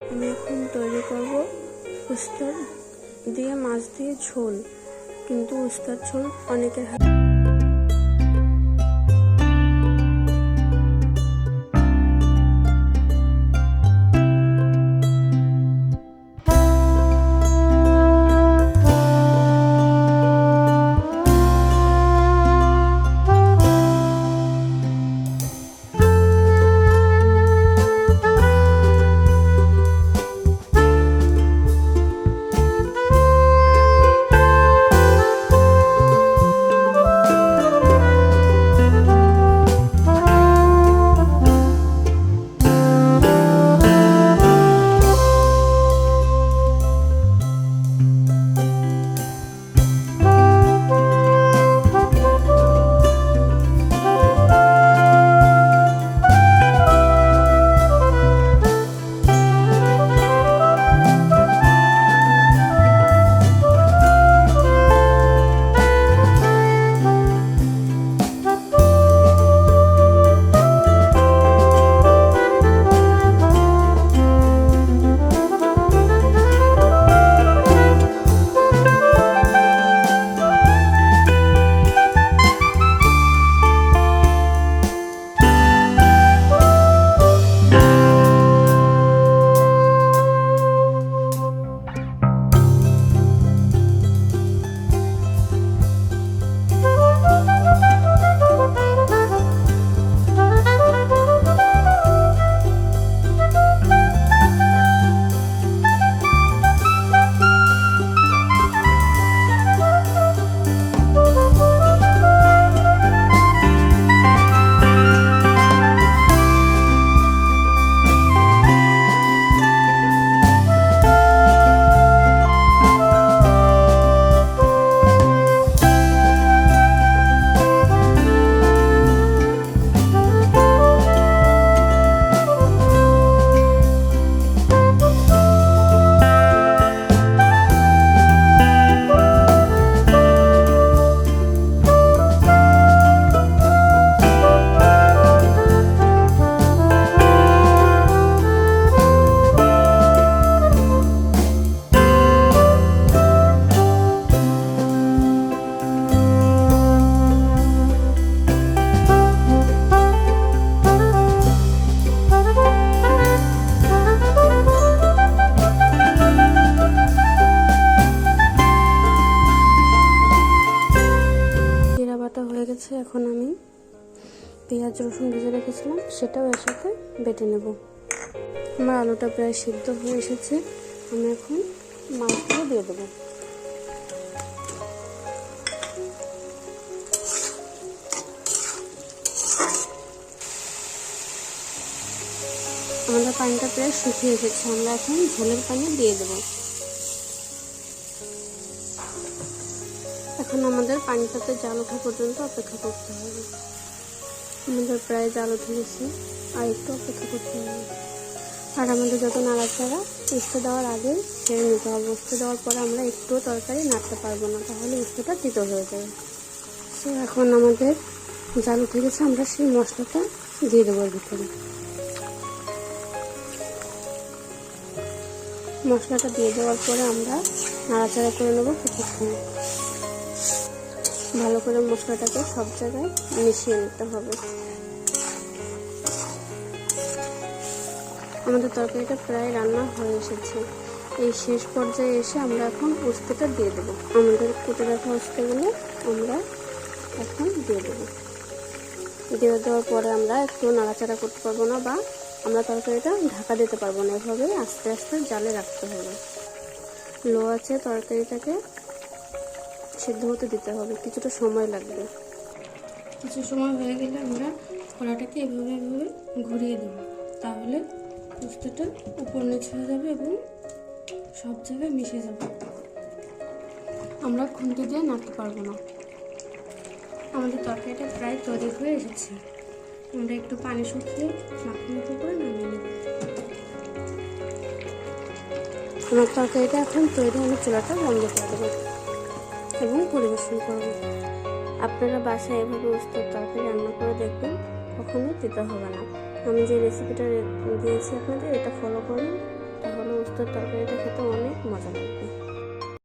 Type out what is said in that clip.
আমি এখন তৈরি করব উস্তার দিয়ে মাছ দিয়ে ঝোল কিন্তু উস্তার ঝোল অনেকের হাতে পেঁয়াজ, রসুন ভেজে রেখেছিলাম, সেটাও এর সাথে বেটে নেব। আমার আলুটা প্রায় সিদ্ধ হয়ে এসেছে, আমি এখন মাছগুলো দিয়ে দেবো। আমাদের পানিটা প্রায় শুকিয়ে এসেছে, আমরা এখন ঝোলের পানি দিয়ে দেবো। এখন আমাদের পানিটাতে জাল ওঠা পর্যন্ত অপেক্ষা করতে হবে। আমাদের প্রায় জাল গেছে। আর একটু অপেক্ষা করতে হবে। আর আমাদের যত নাড়াচাড়া উস্তে দেওয়ার আগে ছেড়ে নিতে হবে। উস্তে দেওয়ার পরে আমরা একটুও তরকারি নাড়তে পারব না, তাহলে উস্তেটা তিতো হয়ে যাবে। তো এখন আমাদের জাল উঠে গেছে, আমরা সেই মশলাটা দিয়ে দেবো ভিতরে। মশলাটা দিয়ে দেওয়ার পরে আমরা নাড়াচাড়া করে নেব কিছুক্ষণ। ভালো করে মশলাটাকে সব জায়গায় মিশিয়ে নিতে হবে। আমাদের তরকারিটা প্রায় রান্না হয়ে এসেছে। এই শেষ পর্যায়ে এসে আমরা এখন উস্তেটা দিয়ে দেবো। আমাদের কেটে রাখা উস্তেগুলো আমরা এখন দিয়ে দেবো। দিয়ে দেওয়ার পরে আমরা একটু নাড়াচাড়া করতে পারব না বা আমরা তরকারিটা ঢাকা দিতে পারব না। এভাবে আস্তে আস্তে জালে রাখতে হবে। লো আছে তরকারিটাকে। সিদ্ধ হতে দিতে হবে, কিছুটা সময় লাগবে। কিছু সময় হয়ে গেলে আমরা কড়াটাকে এভাবে এভাবে ঘুরিয়ে দেবো। তাহলে পোস্তটা উপর নিচ হয়ে যাবে এবং সব জায়গায় মিশে যাবে। আমরা খুন্তি দিয়ে নাড়তে পারব না। আমাদের তরকারিটা প্রায় তৈরি হয়ে এসেছে। আমরা একটু পানি শুকিয়ে মাখা মতো করে নামিয়ে নেব। আমার তরকারিটা এখন তৈরি আমি চুলাটা বন্ধ করে দেবো। এবং পরিবেশন করব। আপনারা বাসায় এভাবে উস্ত তরকারি রান্না করে দেখবেন, কখনোই দিতে হবে না। আমি যে রেসিপিটা দিয়েছি আপনাদের, এটা ফলো করুন। তাহলে উস্তর তরকারিটা খেতে অনেক মজা লাগবে।